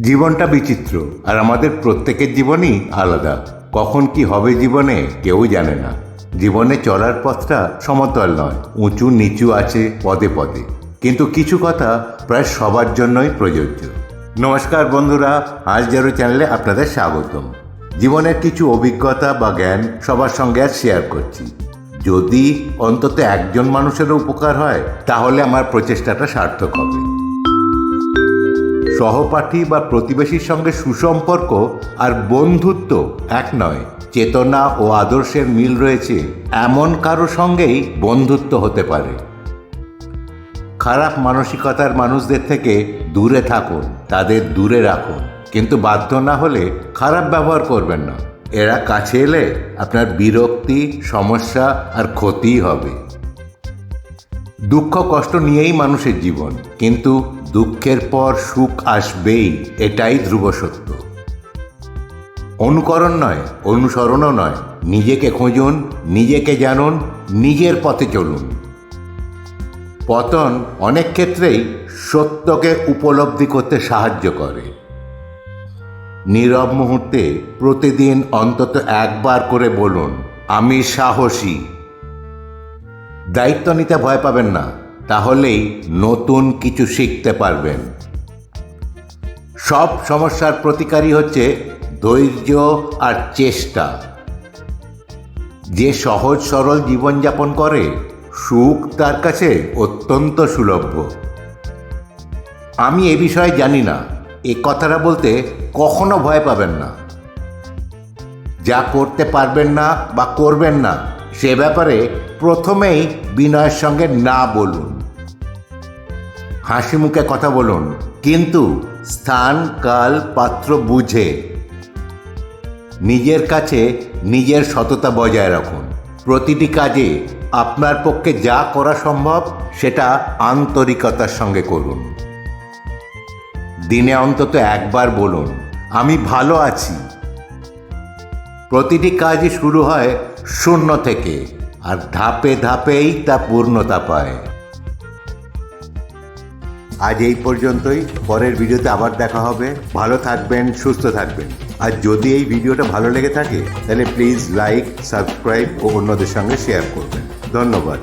জীবনটা বিচিত্র, আর আমাদের প্রত্যেকের জীবনই আলাদা। কখন কি হবে জীবনে কেউ জানে না। জীবনে চলার পথটা সমতল নয়, উঁচু নিচু আছে পদে পদে। কিন্তু কিছু কথা প্রায় সবার জন্যই প্রযোজ্য। নমস্কার বন্ধুরা, আজ জারো চ্যানেলে আপনাদের স্বাগতম। জীবনের কিছু অভিজ্ঞতা বা জ্ঞান সবার সঙ্গে আর শেয়ার করছি। যদি অন্তত একজন মানুষেরও উপকার হয়, তাহলে আমার প্রচেষ্টাটা সার্থক হবে। সহপাঠী বা প্রতিবেশীর সঙ্গে সুসম্পর্ক আর বন্ধুত্ব এক নয়। চেতনা ও আদর্শের মিল রয়েছে। এমন কারও সঙ্গেই বন্ধুত্ব হতে পারে। খারাপ মানসিকতার মানুষদের থেকে দূরে থাকুন, তাদের দূরে রাখুন। কিন্তু বাধ্য না হলে খারাপ ব্যবহার করবেন না। এরা কাছে এলে আপনার বিরক্তি, সমস্যা আর ক্ষতিই হবে। দুঃখ কষ্ট নিয়েই মানুষের জীবন। কিন্তু দুঃখের পর সুখ আসবেই, এটাই ধ্রুব সত্য। অনুকরণ নয়, অনুসরণও নয়, নিজেকে খুঁজুন, নিজেকে জানুন, নিজের পথে চলুন। পতন অনেক ক্ষেত্রেই সত্যকে উপলব্ধি করতে সাহায্য করে। নীরব মুহূর্তে প্রতিদিন অন্তত একবার করে বলুন, আমি সাহসী। দায়িত্ব নিতে ভয় পাবেন না। তাহলেই নতুন কিছু শিখতে পারবেন। সব সমস্যার প্রতিকারী হচ্ছে ধৈর্য আর চেষ্টা। যে সহজ সরল জীবনযাপন করে, সুখ তার কাছে অত্যন্ত সুলভ্য আমি এ বিষয়ে জানি না, এ কথাটা বলতে কখনো ভয় পাবেন না। যা করতে পারবেন না বা করবেন না, সে ব্যাপারে প্রথমেই বিনয়ের সঙ্গে না বলুন। হাসি মুখে কথা বলুন। কিন্তু স্থান, কাল, পাত্র বুঝে। নিজের কাছে নিজের সততা বজায় রাখুন। প্রতিটি কাজে আপনার পক্ষে যা করা সম্ভব, সেটা আন্তরিকতার সঙ্গে করুন। দিনে অন্তত একবার বলুন, আমি ভালো আছি। প্রতিটি কাজই শুরু হয় শূন্য থেকে, আর ধাপে ধাপেই তা পূর্ণতা পায়। আজ এই পর্যন্তই। পরের ভিডিওতে আবার দেখা হবে। ভালো থাকবেন, সুস্থ থাকবেন। আর যদি এই ভিডিওটা ভালো লেগে থাকে, তাহলে প্লিজ লাইক সাবস্ক্রাইব ও অন্যদের সঙ্গে শেয়ার করবেন। ধন্যবাদ।